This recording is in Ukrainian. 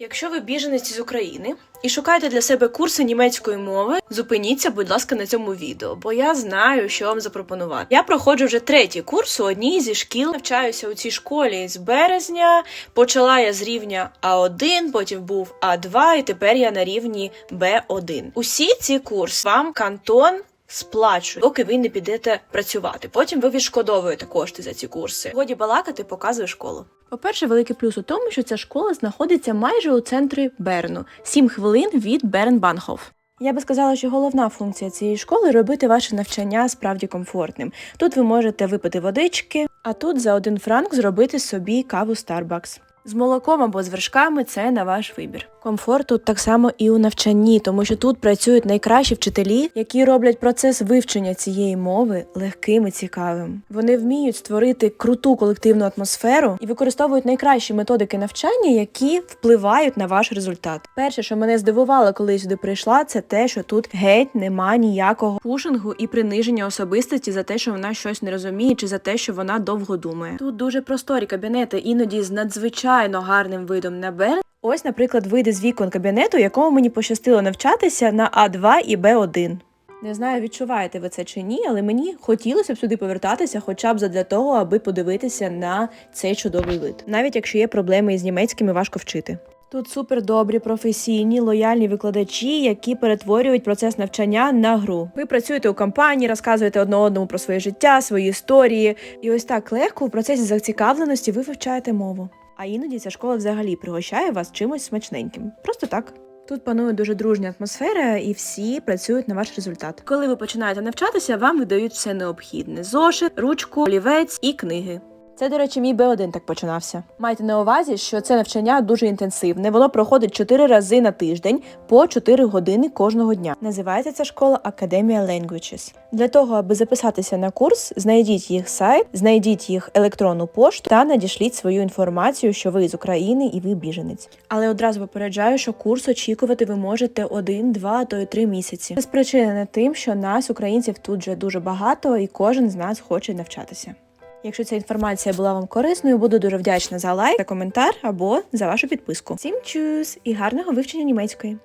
Якщо ви біженець з України і шукаєте для себе курси німецької мови, зупиніться, будь ласка, на цьому відео, бо я знаю, що вам запропонувати. Я проходжу вже третій курс у одній зі шкіл. Навчаюся у цій школі з березня. Почала я з рівня А1, потім був А2, і тепер я на рівні Б1. Усі ці курси вам кантон. Сплачує, доки ви не підете працювати. Потім ви відшкодовуєте кошти за ці курси. Годі балакати, показую школу. По-перше, великий плюс у тому, що ця школа знаходиться майже у центрі Берну, 7 хвилин від Берн-Банхоф. Я би сказала, що головна функція цієї школи робити ваше навчання справді комфортним. Тут ви можете випити водички, а тут за один франк зробити собі каву Starbucks. З молоком або з вершками це на ваш вибір. Комфорт тут так само і у навчанні, тому що тут працюють найкращі вчителі, які роблять процес вивчення цієї мови легким і цікавим. Вони вміють створити круту колективну атмосферу і використовують найкращі методики навчання, які впливають на ваш результат. Перше, що мене здивувало, коли я сюди прийшла, це те, що тут геть нема ніякого пушингу і приниження особистості за те, що вона щось не розуміє, чи за те, що вона довго думає. Тут дуже просторі кабінети, іноді з надзвичайно гарним видом на берег. Ось, наприклад, вийде з вікон кабінету, якому мені пощастило навчатися на А2 і Б1. Не знаю, відчуваєте ви це чи ні, але мені хотілося б сюди повертатися, хоча б задля того, аби подивитися на цей чудовий вид, навіть якщо є проблеми із німецьким і важко вчити. Тут супер добрі, професійні, лояльні викладачі, які перетворюють процес навчання на гру. Ви працюєте у компанії, розказуєте одне одному про своє життя, свої історії, і ось так легко у процесі зацікавленості ви вивчаєте мову. А іноді ця школа взагалі пригощає вас чимось смачненьким. Просто так. Тут панує дуже дружня атмосфера, і всі працюють на ваш результат. Коли ви починаєте навчатися, вам видають все необхідне: зошит, ручку, олівець і книги. Це, до речі, мій Б1 так починався. Майте на увазі, що це навчання дуже інтенсивне. Воно проходить 4 рази на тиждень по 4 години кожного дня. Називається ця школа Academia Languages. Для того, аби записатися на курс, знайдіть їх сайт, знайдіть їх електронну пошту та надішліть свою інформацію, що ви з України і ви біженець. Але одразу попереджаю, що курс очікувати ви можете один, два, а то й три місяці. Це спричинене тим, що нас, українців, тут вже дуже багато, і кожен з нас хоче навчатися. Якщо ця інформація була вам корисною, буду дуже вдячна за лайк, за коментар або за вашу підписку. Всім чус і гарного вивчення німецької!